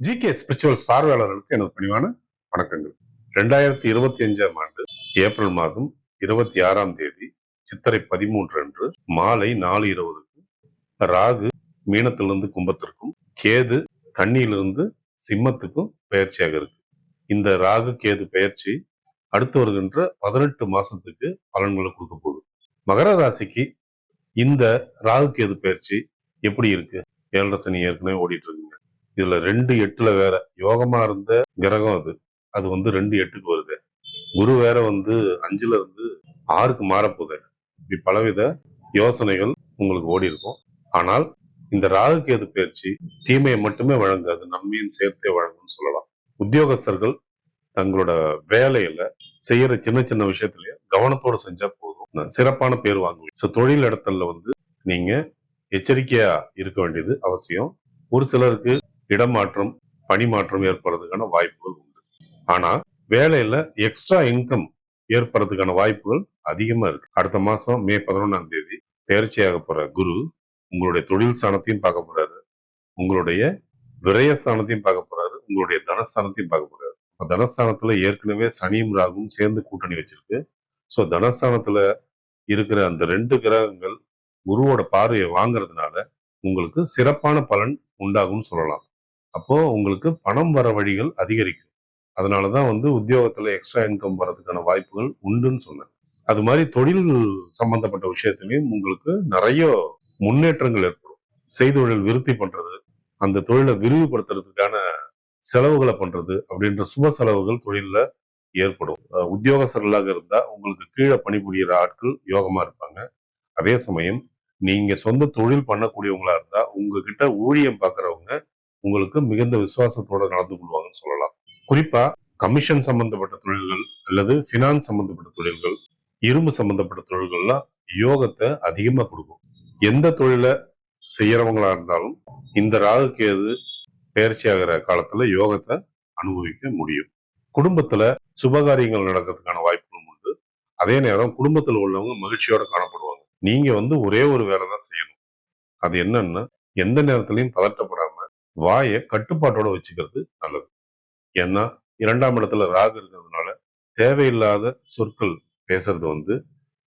G K spirituals பார்வையாளர்களுக்கு எனது பணிவான வணக்கங்கள். ரெண்டாயிரத்தி இருபத்தி அஞ்சாம் ஆண்டு ஏப்ரல் மாதம் இருபத்தி ஆறாம் தேதி சித்திரை பதிமூன்று அன்று மாலை நாலு இருபதுக்கு ராகு மீனத்திலிருந்து கும்பத்திற்கும் கேது கண்ணியிலிருந்து சிம்மத்துக்கும் பயிற்சியாக இருக்கு. இந்த ராகு கேது பயிற்சி அடுத்து வருகின்ற பதினெட்டு மாசத்துக்கு பலன்களை கொடுக்க போகுது. மகர ராசிக்கு இந்த ராகு கேது பயிற்சி எப்படி இருக்கு? ஏழரை சனி ஏற்கனவே ஓடிட்டு இருக்குங்க. இதுல ரெண்டு எட்டுல வேற. யோகமா இருந்த கிரகம் அது. அது வந்து ரெண்டு எட்டுக்கு வருது. குரு வேற வந்து அஞ்சுல இருந்து ஆறுக்கு மாறப்போகுது. இப்படி பலவித யோசனைகள் உங்களுக்கு ஓடி இருக்கும். ஆனால் இந்த ராகு கேது பயிற்சி தீமையை மட்டுமே வழங்காது. நன்மையும் சேர்த்தே வழங்கும்னு சொல்லலாம். உத்தியோகஸ்தர்கள் தங்களோட வேலையில செய்யற சின்ன சின்ன விஷயத்திலயே கவனத்தோட செஞ்சா போதும். சிறப்பான பேர் வாங்குவீங்க. ஸோ தொழில் இடத்துல வந்து நீங்க எச்சரிக்கையா இருக்க வேண்டியது அவசியம். ஒரு சிலருக்கு இடமாற்றம் பணி மாற்றம் ஏற்படுறதுக்கான வாய்ப்புகள் உண்டு. ஆனா வேலையில எக்ஸ்ட்ரா இன்கம் ஏற்படுறதுக்கான வாய்ப்புகள் அதிகமா இருக்கு. அடுத்த மாசம் மே பதினொன்னாம் தேதி பயிற்சியாக போற குரு உங்களுடைய தொழில் ஸ்தானத்தையும் பார்க்க போறாரு. உங்களுடைய விரயஸ்தானத்தையும் பார்க்க போறாரு. உங்களுடைய தனஸ்தானத்தையும் பார்க்க போறாரு. இப்ப தனஸ்தானத்துல ஏற்கனவே சனியும் ராகும் சேர்ந்து கூட்டணி வச்சிருக்கு. ஸோ தனஸ்தானத்துல இருக்கிற அந்த ரெண்டு கிரகங்கள் குருவோட பார்வையை வாங்குறதுனால உங்களுக்கு சிறப்பான பலன் உண்டாகும்னு சொல்லலாம். அப்போ உங்களுக்கு பணம் வர வழிகள் அதிகரிக்கும். அதனால தான் வந்து உத்தியோகத்துல எக்ஸ்ட்ரா இன்கம் வர்றதுக்கான வாய்ப்புகள் உண்டுன்னு சொன்னேன். அது மாதிரி தொழில் சம்பந்தப்பட்ட விஷயத்திலையும் உங்களுக்கு நிறைய முன்னேற்றங்கள் ஏற்படும். செய்தொழில் விருத்தி பண்றது அந்த தொழிலை விரிவுபடுத்துறதுக்கான செலவுகளை பண்றது அப்படின்ற சுப செலவுகள் தொழிலில் ஏற்படும். உத்தியோகஸ்தர்களாக இருந்தா உங்களுக்கு கீழே பணிபுரியிற ஆட்கள் யோகமா இருப்பாங்க. அதே சமயம் நீங்க சொந்த தொழில் பண்ணக்கூடியவங்களா இருந்தா உங்ககிட்ட ஊழியம் பார்க்குறவங்க உங்களுக்கு மிகுந்த விசுவாசத்தோட நடந்து கொள்வாங்கன்னு சொல்லலாம். குறிப்பா கமிஷன் சம்பந்தப்பட்ட தொழில்கள் அல்லது ஃபினான்ஸ் சம்பந்தப்பட்ட தொழில்கள் இரும்பு சம்பந்தப்பட்ட தொழில்கள்லாம் யோகத்தை அதிகமா கொடுக்கும். எந்த தொழிலை செய்யறவங்களா இருந்தாலும் இந்த ராகு கேது பயிற்சி ஆகிற காலத்துல யோகத்தை அனுபவிக்க முடியும். குடும்பத்துல சுபகாரியங்கள் நடக்கிறதுக்கான வாய்ப்புகளும் உண்டு. அதே நேரம் குடும்பத்துல உள்ளவங்க மகிழ்ச்சியோட காணப்படுவாங்க. நீங்க வந்து ஒரே ஒரு வேலை தான் செய்யணும். அது என்னன்னா எந்த நேரத்திலையும் பதட்டப்படாம வாயை கட்டுப்பாட்டோட வச்சுக்கிறது நல்லது. ஏன்னா இரண்டாம் இடத்துல ராகு இருக்கிறதுனால தேவையில்லாத சொற்கள் பேசுறது வந்து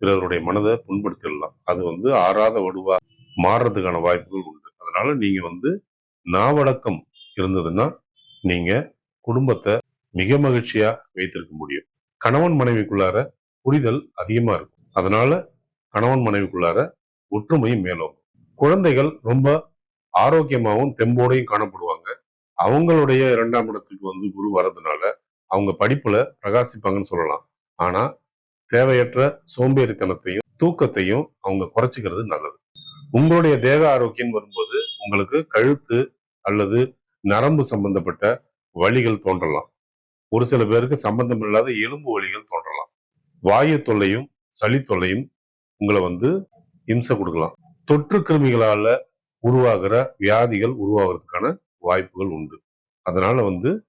பிறருடைய மனதை புண்படுத்திடலாம். அது வந்து ஆறாத வடுவா மாறுறதுக்கான வாய்ப்புகள் உண்டு. அதனால நீங்க வந்து நாவடக்கம் இருந்ததுன்னா நீங்க குடும்பத்தை மிக மகிழ்ச்சியா வைத்திருக்க முடியும். கணவன் மனைவிக்குள்ளார புரிதல் அதிகமா இருக்கும். அதனால கணவன் மனைவிக்குள்ளார ஒற்றுமையும் மேலும் குழந்தைகள் ரொம்ப ஆரோக்கியமாகவும் தெம்போடையும் காணப்படுவாங்க. அவங்களுடைய இரண்டாம் இடத்துக்கு வந்து குரு வர்றதுனால அவங்க படிப்புல பிரகாசிப்பாங்கன்னு சொல்லலாம். ஆனா தேவையற்ற சோம்பேறித்தனத்தையும் தூக்கத்தையும் அவங்க குறைச்சிக்கிறது நல்லது. உங்களுடைய தேக ஆரோக்கியம் வரும்போது உங்களுக்கு கழுத்து அல்லது நரம்பு சம்பந்தப்பட்ட வழிகள் தோன்றலாம். ஒரு சில பேருக்கு சம்பந்தம் இல்லாத எலும்பு வலிகள் தோன்றலாம். வாயு தொல்லையும் சளி தொல்லையும் உங்களை வந்து இம்சை கொடுக்கலாம். தொற்று கிருமிகளால உருவாகிற வியாதிகள் உருவாகிறதுக்கான வாய்ப்புகள் உண்டு. அதனால வந்து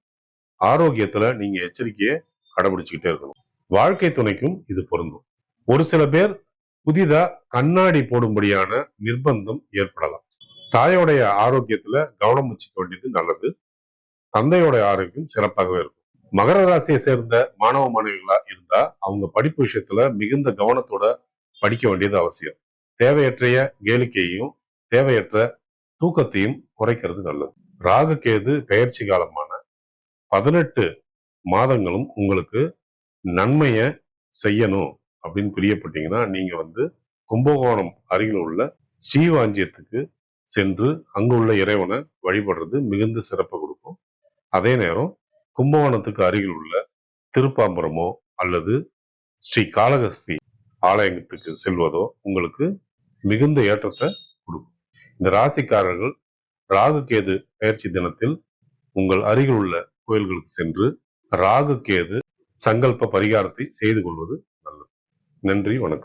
ஆரோக்கியத்துல நீங்க எச்சரிக்கையை கடைபிடிச்சுக்கிட்டே இருக்கணும். வாழ்க்கை துணைக்கும் இது பொருந்தும். ஒரு சில பேர் புதிதா கண்ணாடி போடும்படியான நிர்பந்தம் ஏற்படலாம். தாயோடைய ஆரோக்கியத்துல கவனம் வச்சுக்க வேண்டியது நல்லது. தந்தையோட ஆரோக்கியம் சிறப்பாகவே இருக்கும். மகர ராசியை சேர்ந்த மாணவ மாணவிகளா இருந்தா அவங்க படிப்பு விஷயத்துல மிகுந்த கவனத்தோட படிக்க வேண்டியது அவசியம். தேவையற்றைய கேளிக்கையையும் தேவையற்ற தூக்கத்தையும் குறைக்கிறது நல்லது. ராகு கேது பெயர்ச்சி காலமான பதினெட்டு மாதங்களும் உங்களுக்கு நன்மையை செய்யணும் அப்படின்னு பிரியப்பட்டீங்கன்னா நீங்க வந்து கும்பகோணம் அருகில் உள்ள ஸ்ரீவாஞ்சியத்துக்கு சென்று அங்குள்ள இறைவனை வழிபடுறது மிகுந்த சிறப்பு கொடுக்கும். அதே நேரம் கும்பகோணத்துக்கு அருகில் உள்ள திருப்பாம்பரமோ அல்லது ஸ்ரீ காளகஸ்தி ஆலயத்துக்கு செல்வதோ உங்களுக்கு மிகுந்த ஏற்றத்தை இந்த ராசிக்காரர்கள் ராகு கேது பயிற்சி தினத்தில் உங்கள் அருகில் உள்ள கோயில்களுக்கு சென்று ராகு கேது சங்கல்ப பரிகாரத்தை செய்து கொள்வது நல்லது. நன்றி வணக்கம்.